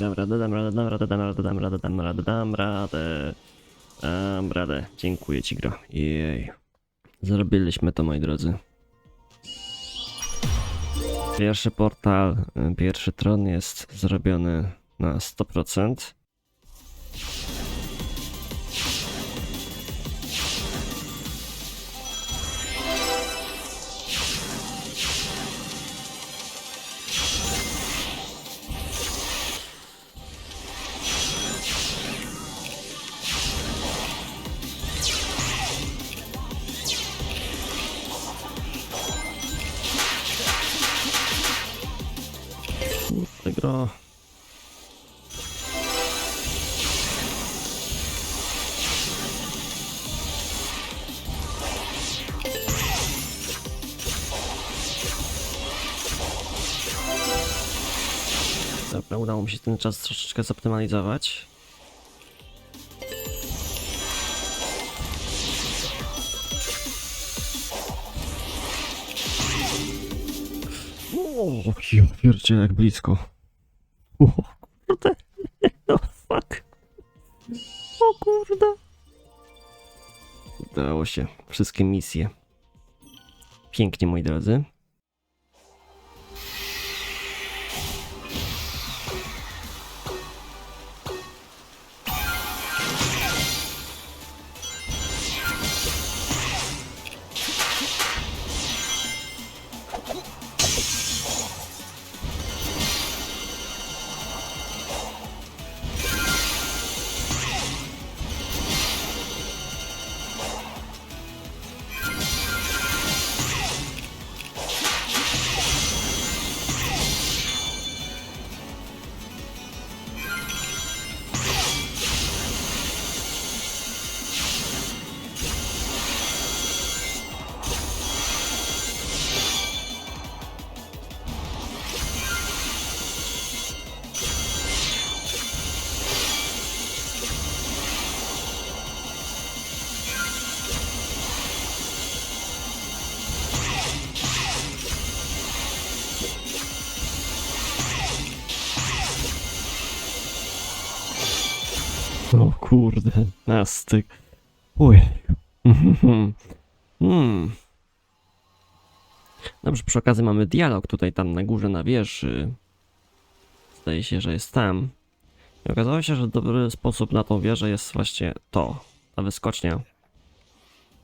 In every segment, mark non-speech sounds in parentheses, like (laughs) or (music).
Dam radę, dam radę, dam radę, dam radę, dam radę, dam radę, dam radę. Dam radę. Dziękuję ci, gro. Jej. Zrobiliśmy to, moi drodzy. Pierwszy portal, y, pierwszy tron jest zrobiony na 100%. Dobra, udało mi się ten czas troszeczkę zoptymalizować. O, ja pierdzielę jak blisko. O kurde. (laughs) No fuck. O kurde. Udało się. Wszystkie misje. Pięknie, moi drodzy. Kurde, na styk. Uj. (laughs) Hmm. Dobrze, przy okazji mamy dialog tutaj tam na górze na wieży. Zdaje się, że jest tam. I okazało się, że dobry sposób na tą wieżę jest właśnie to. Ta wyskocznia.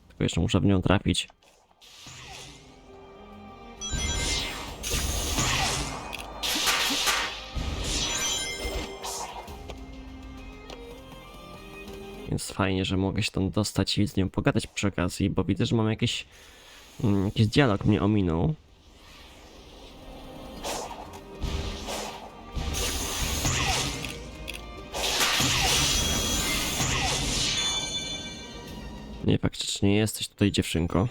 Tylko jeszcze muszę w nią trafić. Więc fajnie, że mogę się tam dostać i z nią pogadać przy okazji, bo widzę, że mam jakiś, mm, jakiś dialog mnie ominął. Nie, faktycznie jesteś tutaj dziewczynko.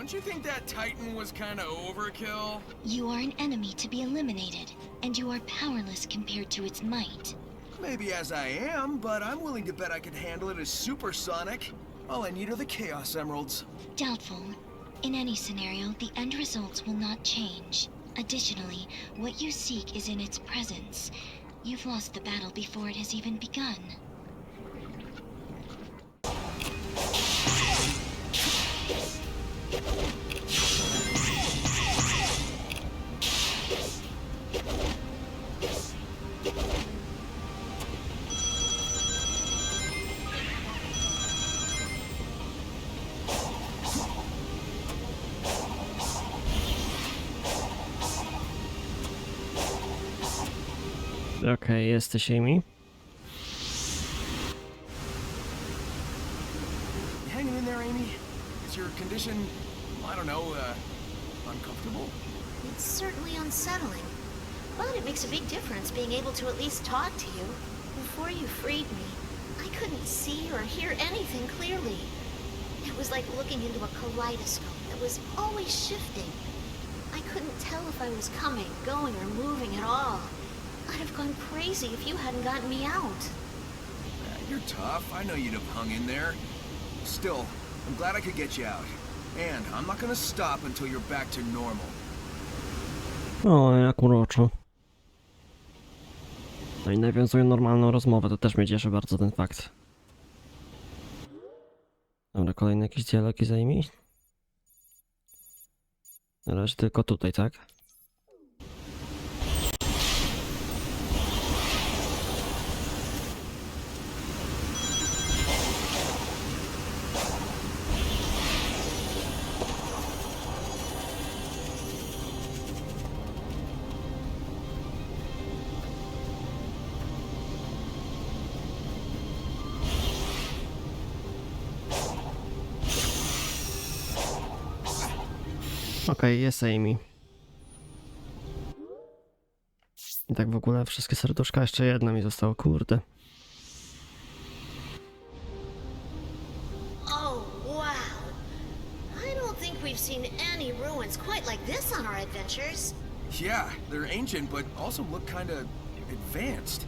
Don't you think that Titan was kinda overkill? You are an enemy to be eliminated, and you are powerless compared to its might. Maybe as I am, but I'm willing to bet I could handle it as supersonic. All I need are the Chaos Emeralds. Doubtful. In any scenario, the end results will not change. Additionally, what you seek is in its presence. You've lost the battle before it has even begun. Okej, jesteś Amy. You hanging in there, Amy? Is your condition, I don't know, uh, uncomfortable? It's certainly unsettling. But it makes a big difference being able to at least talk to you. Before you freed me, I couldn't see or hear anything clearly. It was like looking into a kaleidoscope that was always shifting. I couldn't tell if I was coming, going, or moving at all. I'd have gone crazy if you hadn't gotten me out. Uh, you're tough. I know you'd have hung in there. Still, I'm glad I could get you out. And I'm not gonna stop until you're back to normal. O, jak uroczo. No i nawiązują normalną rozmowę, to też mnie cieszy bardzo ten fakt. Dobra, kolejne jakieś dialogi zajmij. Na razie tylko tutaj, tak? Jest Amy. I tak w ogóle wszystkie serduszka, jeszcze jedno mi zostało, kurde. Oh, wow. I don't think we've seen any ruins quite like this on our adventures. Yeah, they're ancient, but also look kinda advanced.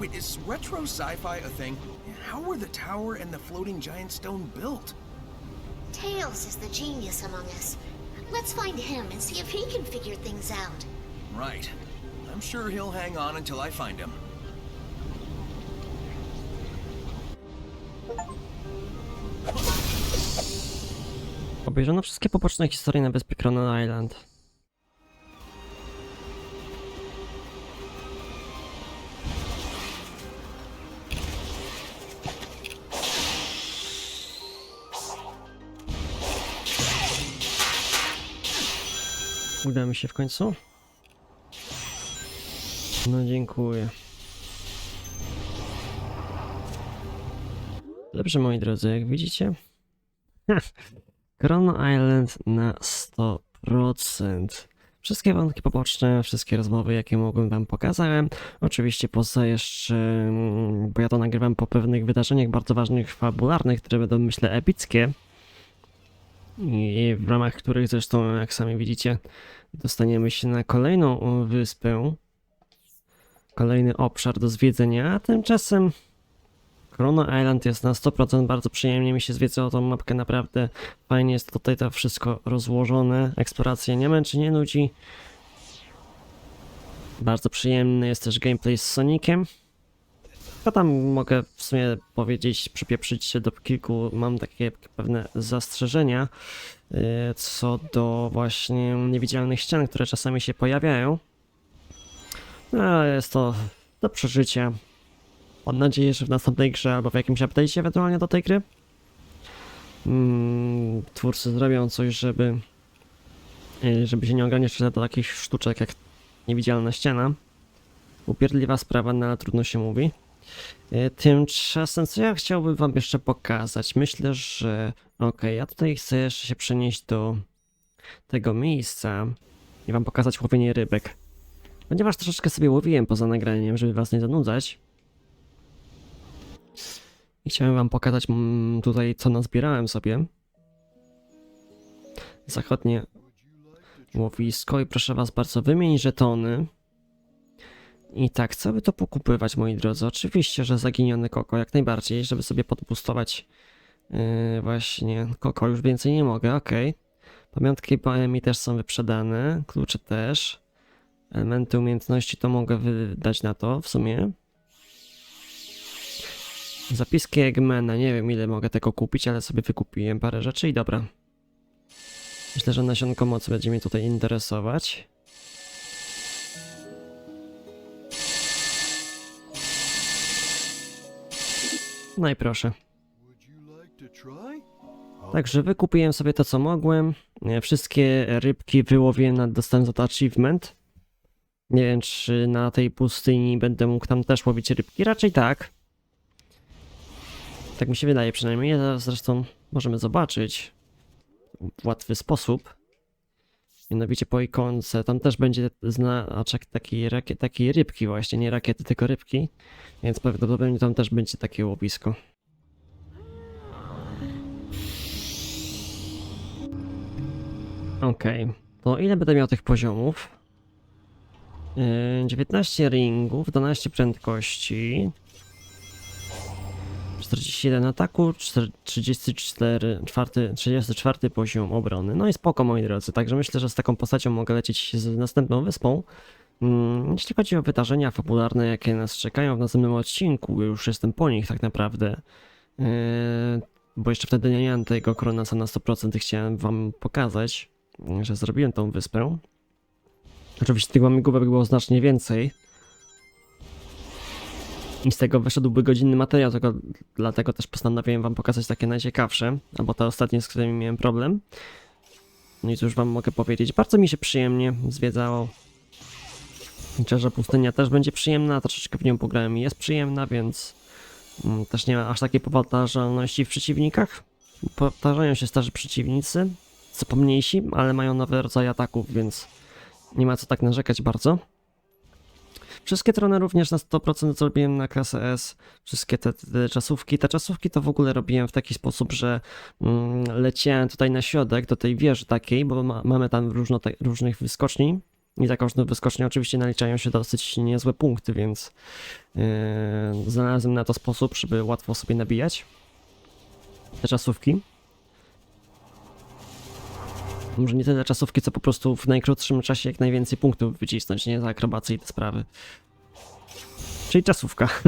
Wait, is retro sci-fi a thing? How were the tower and the floating giant stone built? Tails is the genius among us. Let's find him and see if he can figure things out. Right. I'm sure he'll hang on until I find him. Obejrzono wszystkie poboczne historie na wyspie Cronon Island. Uda mi się w końcu? No dziękuję. Dobrze moi drodzy, jak widzicie, (laughs) Crown Island na 100%. Wszystkie wątki poboczne, wszystkie rozmowy, jakie mogłem wam pokazałem. Oczywiście poza jeszcze, mm, bo ja to nagrywam po pewnych wydarzeniach bardzo ważnych, fabularnych, które będą myślę epickie. I w ramach których zresztą, jak sami widzicie, dostaniemy się na kolejną o, wyspę. Kolejny obszar do zwiedzenia, a tymczasem Corona Island jest na 100%, bardzo przyjemnie mi się zwiedzało tą mapkę, naprawdę fajnie jest tutaj to wszystko rozłożone, eksploracja nie męczy, nie nudzi. Bardzo przyjemny jest też gameplay z Soniciem. Ja tam mogę w sumie powiedzieć, przypieprzyć się do kilku, mam takie pewne zastrzeżenia yy, co do właśnie niewidzialnych ścian, które czasami się pojawiają. No, jest to do przeżycia. Mam nadzieję, że w następnej grze albo w jakimś update'cie ewentualnie do tej gry mm, twórcy zrobią coś, żeby y, żeby się nie ograniczyć do takich sztuczek jak niewidzialna ściana. Upierdliwa sprawa, no ale trudno się mówi. Y, Tymczasem, co ja chciałbym wam jeszcze pokazać? Myślę, że okej, ja tutaj chcę jeszcze się przenieść do tego miejsca i wam pokazać łowienie rybek. Ponieważ troszeczkę sobie łowiłem poza nagraniem, żeby was nie zanudzać. I chciałem wam pokazać mm, tutaj, co nazbierałem sobie. Zachodnie łowisko i proszę was bardzo, wymień żetony. I tak, co by to pokupywać, moi drodzy? Oczywiście, że zaginiony koko, jak najbardziej, żeby sobie podbustować yy, właśnie koko. Już więcej nie mogę, okej. Pamiątki mi też są wyprzedane, klucze też. Elementy umiejętności to mogę wydać na to w sumie. Zapiski Eggmana, nie wiem ile mogę tego kupić, ale sobie wykupiłem parę rzeczy i dobra. Myślę, że nasionko mocy będzie mnie tutaj interesować. No i proszę. Także wykupiłem sobie to co mogłem. E, Wszystkie rybki wyłowiłem na za to achievement. Nie wiem czy na tej pustyni będę mógł tam też łowić rybki. Raczej tak. Tak mi się wydaje przynajmniej. Zresztą możemy zobaczyć w łatwy sposób. Mianowicie po ikonce, tam też będzie znaczek takiej, rakie, rybki właśnie, nie rakiety, tylko rybki. Więc prawdopodobnie tam też będzie takie łowisko. Okej, to ile będę miał tych poziomów? Yy, 19 ringów, 12 prędkości, 41 ataku, 4 34, 4, 34 poziom obrony. No i spoko moi drodzy, także myślę, że z taką postacią mogę lecieć z następną wyspą. Mm, Jeśli chodzi o wydarzenia fabularne, jakie nas czekają w następnym odcinku, już jestem po nich tak naprawdę. Yy, bo jeszcze wtedy nie miałem tego Kronasa na 100% i chciałem wam pokazać, że zrobiłem tą wyspę. Oczywiście tych łamigłówek było znacznie więcej. I z tego wyszedłby godzinny materiał, tylko dlatego też postanowiłem wam pokazać takie najciekawsze, albo te ostatnie, z którymi miałem problem. No i cóż wam mogę powiedzieć, bardzo mi się przyjemnie zwiedzało. Liczę, że pustynia też będzie przyjemna, troszeczkę w nią pograłem i jest przyjemna, więc mm, też nie ma aż takiej powtarzalności w przeciwnikach. Powtarzają się starzy przeciwnicy, co pomniejsi, ale mają nowe rodzaje ataków, więc nie ma co tak narzekać bardzo. Wszystkie trony również na 100% zrobiłem na klasę S. Wszystkie te, te czasówki. Te czasówki to w ogóle robiłem w taki sposób, że mm, leciałem tutaj na środek, do tej wieży takiej, bo ma, mamy tam różno, te, różnych wyskoczni. I za każdą wyskocznię oczywiście naliczają się dosyć niezłe punkty, więc yy, znalazłem na to sposób, żeby łatwo sobie nabijać te czasówki. Może nie tyle czasówki, co po prostu w najkrótszym czasie jak najwięcej punktów wycisnąć, nie za akrobacje i te sprawy. Czyli czasówka. (laughs)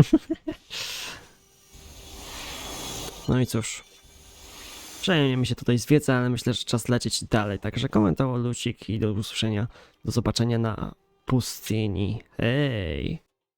no i cóż. Przejmie mi się tutaj zwiedza, ale myślę, że czas lecieć dalej. Także komentował Lucik i do usłyszenia. Do zobaczenia na pustyni. Hej!